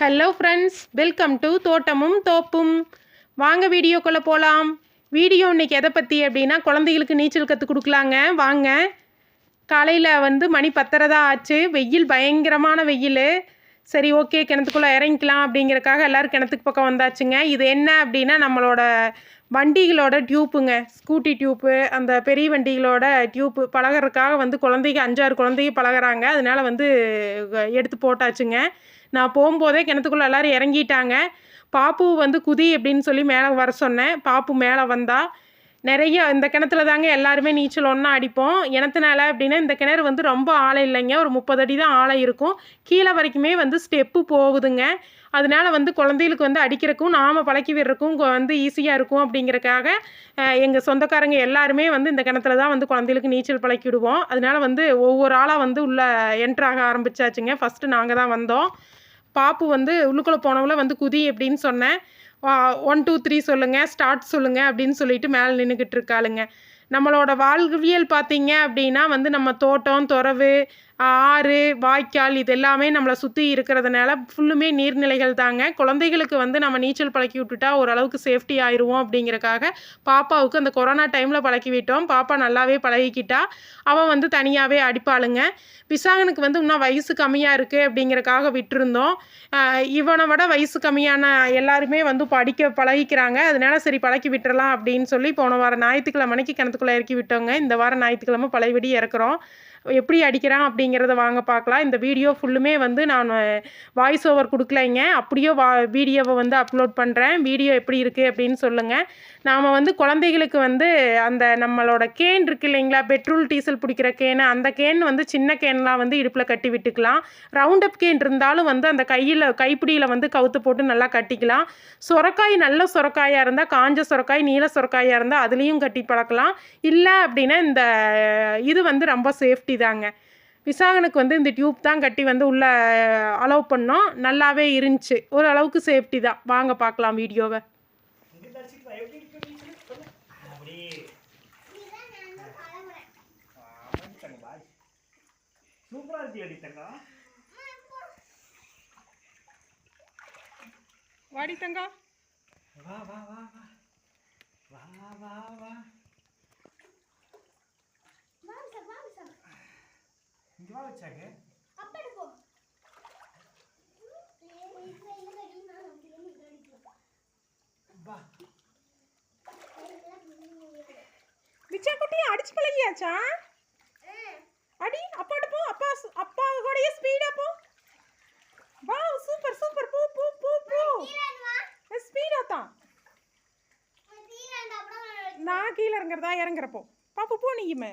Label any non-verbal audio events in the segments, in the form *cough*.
Hello friends welcome to தோட்டமும் தோப்பும் வாங்க வீடியோக்குள்ளே போகலாம் வீடியோ இன்னைக்கு எதை பற்றி அப்படின்னா குழந்தைகளுக்கு நீச்சல் கற்றுக் கொடுக்கலாங்க. வாங்க. காலையில் வந்து மணி பத்தரை தான் ஆச்சு. வெயில் பயங்கரமான வெயில். சரி ஓகே கிணத்துக்குள்ளே இறங்கிக்கலாம் அப்படிங்கிறக்காக எல்லோரும் கிணத்துக்கு பக்கம் வந்தாச்சுங்க. இது என்ன அப்படின்னா நம்மளோட வண்டிகளோட டியூப்புங்க. ஸ்கூட்டி டியூப்பு அந்த பெரிய வண்டிகளோட டியூப்பு பழகுறதுக்காக வந்து குழந்தைக்கு அஞ்சாறு குழந்தைங்க பழகுறாங்க. அதனால் வந்து எடுத்து போட்டாச்சுங்க. நான் போகும்போதே கிணத்துக்குள்ளே எல்லோரும் இறங்கிட்டாங்க. பாப்பு வந்து குதி அப்படின்னு சொல்லி மேலே வர சொன்னேன். பாப்பு மேலே வந்தால் நிறைய இந்த கிணத்துல தாங்க எல்லாருமே நீச்சல் ஒன்றா அடிப்போம். இனத்தினால அப்படின்னா இந்த கிணறு வந்து ரொம்ப ஆழம் இல்லைங்க. ஒரு முப்பது அடி தான் ஆழம் இருக்கும். கீழே வரைக்குமே வந்து ஸ்டெப்பு போகுதுங்க. அதனால வந்து குழந்தைகளுக்கு வந்து அடிக்கிறக்கும் நாம் பழக்கி விடுறக்கும் வந்து ஈஸியாக இருக்கும் அப்படிங்கிறக்காக எங்கள் சொந்தக்காரங்க எல்லாருமே வந்து இந்த கிணத்துல தான் வந்து குழந்தைகளுக்கு நீச்சல் பழக்கி விடுவோம் அதனால வந்து ஒவ்வொரு ஆளாக வந்து உள்ள என்ட்ராக ஆரம்பிச்சாச்சுங்க. ஃபஸ்ட்டு நாங்கள் தான் வந்தோம். பாப்பு வந்து உள்ளுக்குள்ளே போனவங்கள வந்து குதி அப்படின்னு சொன்னேன். ஒன் டூ த்ரீ சொல்லுங்கள் ஸ்டார்ட் சொல்லுங்கள் அப்படின்னு சொல்லிட்டு மேலே நின்றுக்கிட்டு இருக்காளுங்க. நம்மளோட வாழ்வியல் பார்த்தீங்க அப்படின்னா வந்து நம்ம தோட்டம் துறவு ஆறு வாய்க்கால் இது எல்லாமே நம்மளை சுற்றி இருக்கிறதுனால ஃபுல்லுமே நீர்நிலைகள் தாங்க. குழந்தைகளுக்கு வந்து நம்ம நீச்சல் பழக்கி விட்டுட்டா ஓரளவுக்கு சேஃப்டி ஆயிடுவோம் அப்படிங்கிறக்காக பாப்பாவுக்கு அந்த கொரோனா டைமில் பழக்கி விட்டோம். பாப்பா நல்லாவே பழகிக்கிட்டா. அவன் வந்து தனியாகவே அடிப்பாளுங்க. விசாகனுக்கு வந்து இன்னும் வயசு கம்மியாக இருக்குது அப்படிங்கிறக்காக விட்டுருந்தோம். இவனை விட வயசு கம்மியான எல்லாருமே வந்து படிக்க பழகிக்கிறாங்க. அதனால சரி பழக்கி விட்டுறலாம் அப்படின்னு சொல்லி போன வாரம் ஞாயிற்றுக்கிழமைக்கு கிணத்துக்குள்ளே இறக்கி விட்டோங்க. இந்த வாரம் ஞாயிற்றுக்கிழமை பழையபடி இறக்குறோம். எப்படி அடிக்கிறான் அப்படிங்கிறத வாங்க பார்க்கலாம். இந்த வீடியோ ஃபுல்லுமே வந்து நான் வாய்ஸ் ஓவர் கொடுக்கலைங்க. அப்படியே வா வீடியோவை வந்து அப்லோட் பண்ணுறேன் வீடியோ எப்படி இருக்குது அப்படின்னு சொல்லுங்கள் நாம் வந்து குழந்தைகளுக்கு வந்து அந்த நம்மளோட கேன் இருக்கு இல்லைங்களா? பெட்ரோல் டீசல் பிடிக்கிற கேனு அந்த கேன் வந்து சின்ன கேன்லாம் வந்து இடுப்பில் கட்டி விட்டுக்கலாம். ரவுண்ட் அப் கேன் இருந்தாலும் வந்து அந்த கையில் கைப்பிடியில் வந்து கவுத்து போட்டு நல்லா கட்டிக்கலாம். சுரக்காய் நல்ல சுரக்காயாக இருந்தால் காஞ்ச சுரக்காய் நீல சுரக்காயாக இருந்தால் அதுலேயும் கட்டி பழக்கலாம். இல்லை அப்படின்னா இந்த இது வந்து ரொம்ப சேஃப்டி தாங்க. விசாகனுக்கு வந்து இந்த டியூப் தான் கட்டி வந்து உள்ளே அலோவ் பண்ணோம். நல்லாவே இருந்துச்சு. ஓரளவுக்கு சேஃப்டி தான். வாங்க பார்க்கலாம் வீடியோவை இங்க தரிசிக்கலாம். எப்படி இருக்கு நீச்சல்? சொல்லு. அப்படி. ஆமாம் தங்கம், பாய். சூப்பரா இருக்கு அடி தங்கம் வாடி தங்கா. வா வா வா வா. வா வா வா. இங்க வா வச்சாங்க வா. விச்சா குட்டி அடிச்சு பழகியாச்சா? அடி அப்பாட்ட போ. அப்பா அப்பா கூடயே ஸ்பீடா போ. வா சூப்பர் சூப்பர் போ போ போ போ. ஸ்பீடா தான். நான் கீழே இறங்குறதா? இறங்குறப்போ. பாப்பு போ நீயுமே.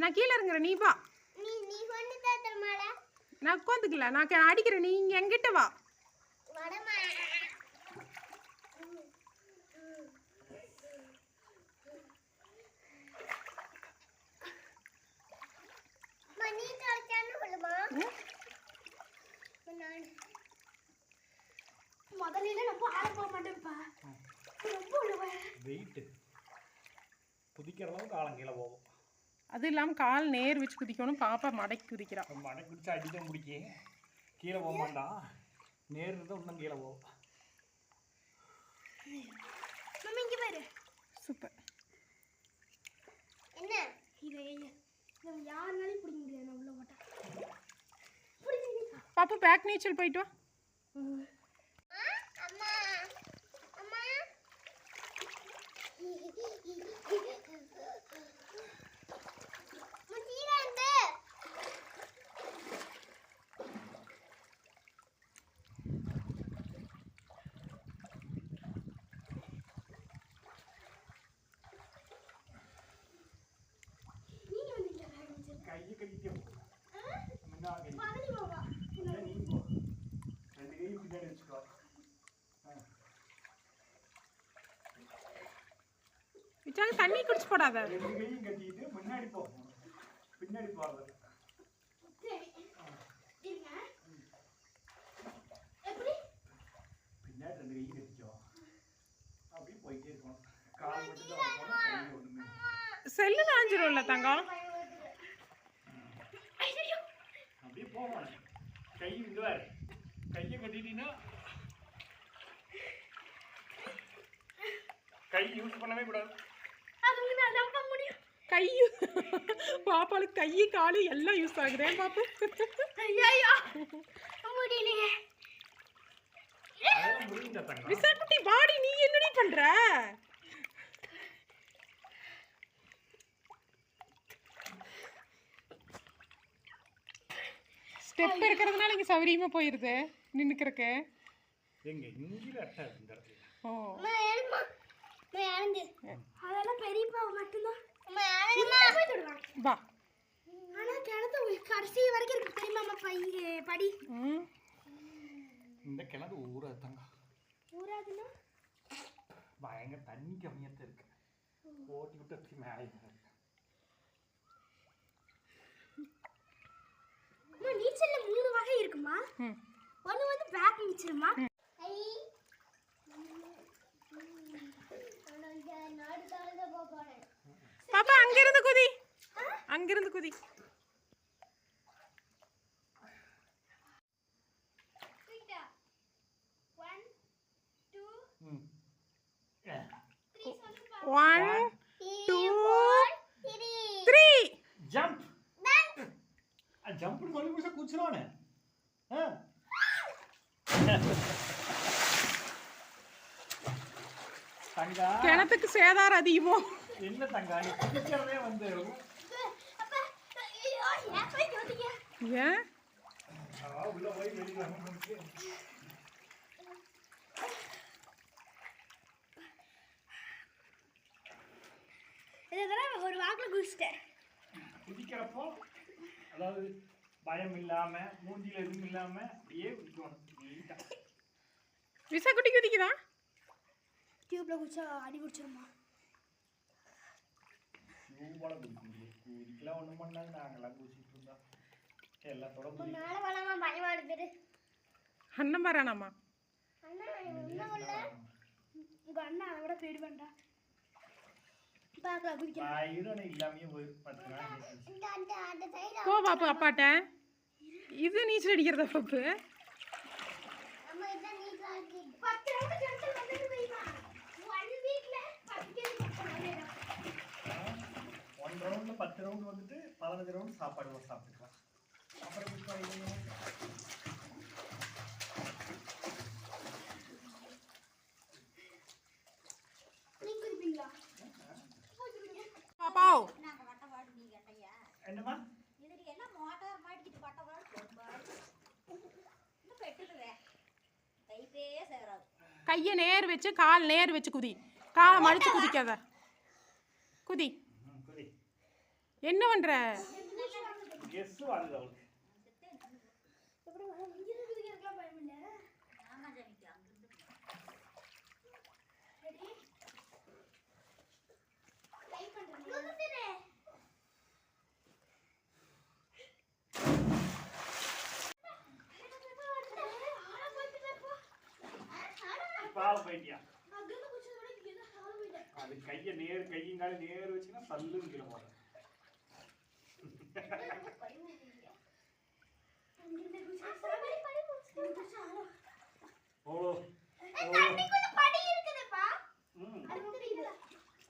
நான் கீழே இறங்குறேன் நீ வா. நான் உட்காந்துக்கல நான் அடிக்கிறேன் நீ இங்கே எங்கிட்ட வா. முதல்ல நம்ம ஆட போக மாட்டேன்ப்பா. ரொம்ப வெயிட்டு குதிக்கிற அளவுக்கு ஆழம் கீழே போகும். அது இல்லாமல் கால் நேர் வச்சு குதிக்கணும். பாப்பா மடக்கி குதிக்கிறா. மடை குடிச்சு அடிக்க முடிக்க. கீழே போக மாட்டான் நேர் இருந்தால் இன்னும் கீழே நம்ம இங்க பாரு. சூப்பர். என்ன? இதை நம்ம யாருனாலையும் பிடிக்க முடியாது. நான் உள்ள போட்டா. பாப்பு பேக் நீச்சல் போயிட்டு வா. அம்மா அம்மா முட்டிராண்டு நீங்க வந்தீங்களா ராஜேஷ்? கையை கட்டிட்டோம் ஆ? முன்னா கை பழனி பாபா இல்லை நீ போ ரெண்டு கையும் பின்னாடி வச்சுக்கோ ஆ. விச்சாங்க தண்ணி குடிச்சு போடாத ரெண்டு கையும் கட்டிட்டு முன்னாடி போ பின்னாடி போறது சரி இருங்க எப்படி பின்னாடி ரெண்டு கையும் கட்டிக்கோ அப்படியே போயிட்டே இருக்கணும் கால் மட்டும் தான் தண்ணி குடிச்சு போடாத. செல்லு காஞ்சிரும்ல தங்கம். அப்படியே போகணும் கை இங்க வேறு கையை கட்டிட்டீங்கன்னா கை யூஸ் பண்ணவே கூடாது அதுக்கு நான் நம்ப முடியும் கை. பாப்பாளுக்கு கை காலு எல்லாம் யூஸ் பாப்பு? அதெல்லாம் முடிஞ்ச தங்கம். விசாக்குட்டி பாடி நீ என்னடி பண்ற? ஸ்டெப் இருக்கிறதுனால இங்க சௌரியமா போயிருது நின்னுக்கிறக்கு எங்க இங்கில அட்டை இந்த இடத்துல. ஓ. நான் எழுமா. நான் எழுந்து. அதெல்லாம் பெரியப்பா மட்டும்தான். வா. ஆனா கிணத்து கடைசி வரைக்கும் இருக்கு. தெரியுமா அம்மா பை படி. இந்த கிணறு ஊராதுன்னா பயங்கர தண்ணி கம்மியாக இருக்கு. ஓட்டி விட்டு அப்படி மேலே இருக்கு. நீச்சல்ல மூணு வகை இருக்குமா? ஒன்று வந்து பேக் நீச்சல்மா? நாடு தாழ்ந்த போறேன். பாப்பா அங்கிருந்து குதி. அங்கிருந்து குதி. ஒன் டூ த்ரீ ஜம்ப் ஜம்ப்னு சொல்லி முடிச்சா குச்சிருவானே ஆ *laughs* கிணத்துக்கு சேதாரம் அதிகமோ? என்ன தங்கா நீ குதிக்கிறதே வந்து ஏன்? ஒரு வாக்கில் குடிச்சிட்டேன் குதிக்கிறப்போ அதாவது பயம் இல்லாம மூஞ்சில எதுவும் இல்லாம அப்படியே குதிக்கணும். நீட்டா. விசாக்குட்டி குதிக்குதா? டியூப்ல குடிச்சா அடி பிடிச்சிருமா? யூபால குதிக்க முடியும் குதிக்கலாம் ஒன்றும் பண்ணாங்க நாங்கெல்லாம் குடிச்சிட்டு இருந்தோம் எல்லாத்தோட குதி அண்ணன் பாரானாமா அண்ணா உங்க அண்ணா அதை விட பேடு பார்க்கலாம் குடிக்கலாம் ஆயிரம் பத்து நாள் போ பாப்பு அப்பாட்ட இது நீச்சல் அடிக்கிறதா பாப்பு பத்து ரவுண்டு கேன்சல் பண்ணது தெரியுமா ஒன் வீக்ல பத்து கேள்வி ஒன் ரவுண்ட்ல பத்து ரவுண்ட் வந்துட்டு பதினஞ்சு ரவுண்ட் சாப்பாடு சாப்பிட்டுக்கலாம். அப்புறம் மிஸ் பண்ணிடுவீங்க. நீங்க குடிப்பீங்களா? பாப்பா. என்னம்மா? இதுக்கு என்ன மோட்டார் மாட்டிக்கிட்டு பட்டவாடு பெரும்பாலும் இன்னும் பெட்டுக்குவே கைப்பே சேராது. கையை நேர் வச்சு கால் நேர் வச்சு குதி. காலை மடிச்சு குதிக்காத. குதி. என்ன பண்ற? பால போயிட்டியா? அது கையை நேர் கையும் காலையும் நேர் வச்சுன்னா சல்லு கீழே ம்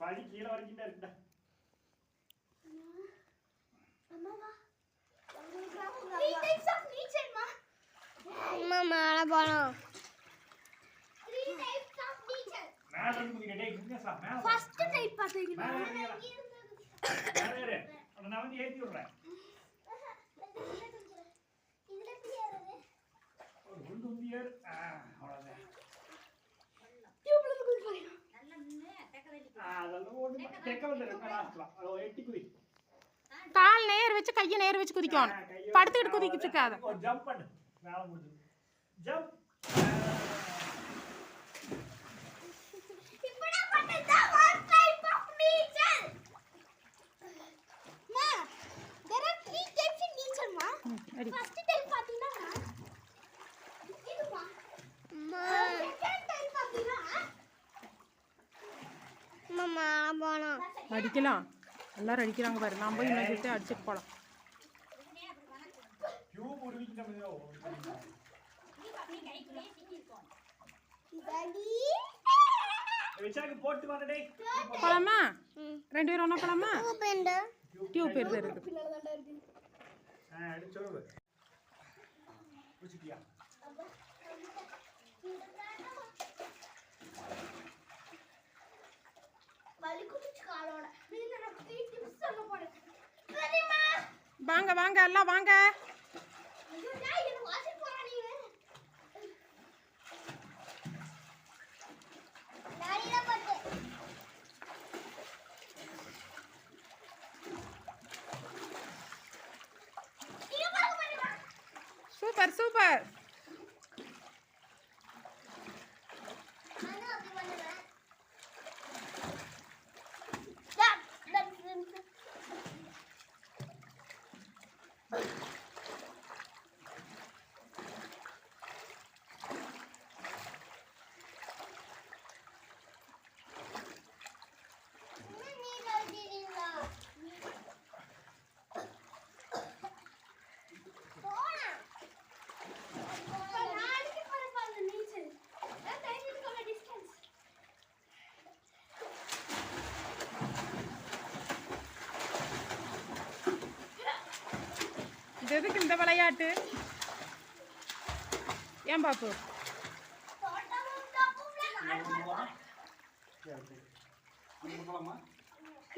படி கீழே வரைக்கும் இருக்குடா மேலே போகலாம் மேல இருந்து மேல. ஃபர்ஸ்ட் டைப் மேல. மேல நான் வந்து ஏத்தி விடுறேன். ஒரு குண்டு உந்தி ஏறு. கால் நேர் வச்சு கையை நேர் வச்சு குதிக்கணும். படுத்துக்கிட்டு குதிக்கிட்டு இருக்காத. ஜம்ப் பண்ணு. வேலை முடிஞ்சது. ஜம்ப் ஃபர்ஸ்ட் டைப் பாத்தீங்கன்னா இதுமா செகண்ட் டைப் பாத்தீங்கன்னா மாமா போனா அடிக்கலாம் எல்லாரும் அடிக்கிறாங்க பாரு. நான் போய் இன்னொரு அடிச்சுட்டு போகலாம் டியூப் உருவிக்கு நம்ம இதோ அப்படியே கைக்குள்ளேயே சிக்கியிருக்கோம் டாடி வச்சாக்கு போட்டு. வாங்க டேய் போகலாமா ரெண்டு பேரும் ஒன்றா பெண்ட. டியூப் இருக்கு ஆ எடுத்து சொல்லு பிடிச்சிட்டியா வலி குடிச்சு காலோட நீங்க எனக்கு த்ரீ டிப்ஸ் சொல்ல போறேன் சரிம்மா வாங்க வாங்க எல்லாம் வாங்க ஐயோ டேய் என்ன வாசி போறா நீ டாடில பட்டு இங்க பாருங்க பாருங்க சூப்பர் சூப்பர் நானும் அப்படி பண்ணுவேன் டா டா நீ கழுதிட்டீங்களா போலாம் நாளைக்கு பரப்பாங்க நீச்சல் நான் தெரிஞ்சுக்கோங்க டிஸ்டன்ஸ் இது எதுக்கு இந்த விளையாட்டு. ஏன் பாப்பு?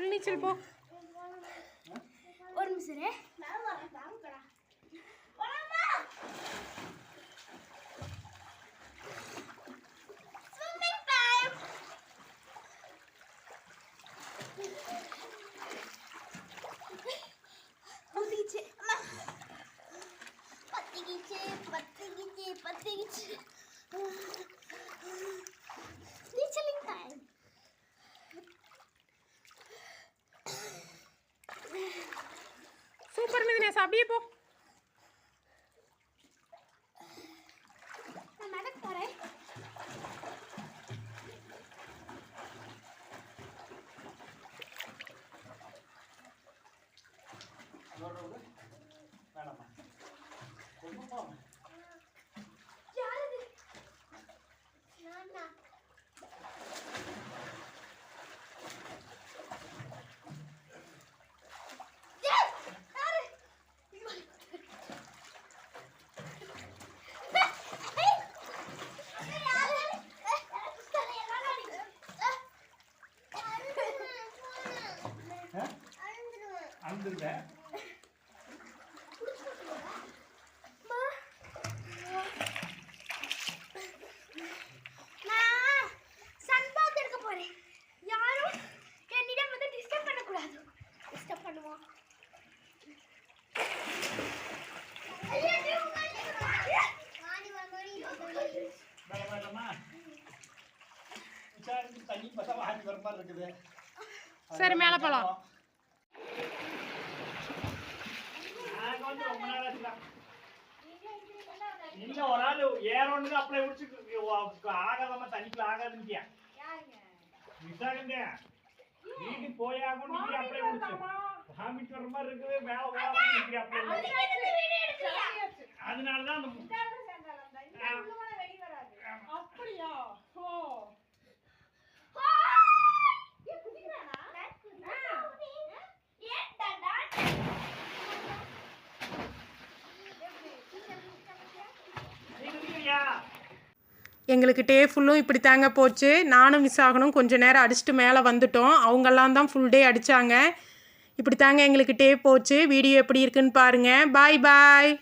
நீச்சல் போ. ஒரு நிமிஷம் சூப்பர் மிதினேஸ் அப்படியே போ நான் நடக்க போறேன் இதோட விடு. வேணாமா ரொம்ப போலாமா யாரது நானா ஏய், யாரு? இங்க வா. ஏய், அங்க யாரு? ஏய், எனக்கு சொல்லு, எல்லாம் அடிக்கு. ஏய், ஆ? அழுந்துருவேன். அழுதுருவேன் அம்மா. நான் சன்பாத் எடுக்க போறேன் யாரும் என்னிடம் வந்து டிஸ்டர்ப் பண்ணக்கூடாது டிஸ்டர்ப் பண்ணுவோம் வேலை வேண்டாமா விசாரிச்சு தண்ணி பார்த்தா வாங்கி வர மாதிரி இருக்குது. சரி, மேல போலாம். நாங்க வந்து ரொம்ப நேரம் ஆச்சுடா. இல்ல ஒரு ஆளு ஏறோன்னு அப்ளை முடிச்சு ஆகாதமா தண்ணிக்குள்ள ஆகாதுன்ட்டியா? விசாகண்டே வீட்டுக்கு போயாகும் நீங்க அப்ளை முடிச்சு. வாமிட் வர மாதிரி இருக்குது மேல நீங்க அப்ளை அதனாலதான் அந்த அப்படியா ஓ நீங்க நீங்க இல்லையா எங்களுக்கு டே ஃபுல்லும் இப்படி தாங்க போச்சு. நானும் மிஸ் ஆகணும் கொஞ்சம் நேரம் அடிச்சுட்டு மேலே வந்துட்டோம். அவங்கெல்லாம் தான் ஃபுல் டே அடித்தாங்க இப்படி தாங்க எங்களுக்கு டே போச்சு. வீடியோ எப்படி இருக்குன்னு பாருங்கள் பாய் பாய்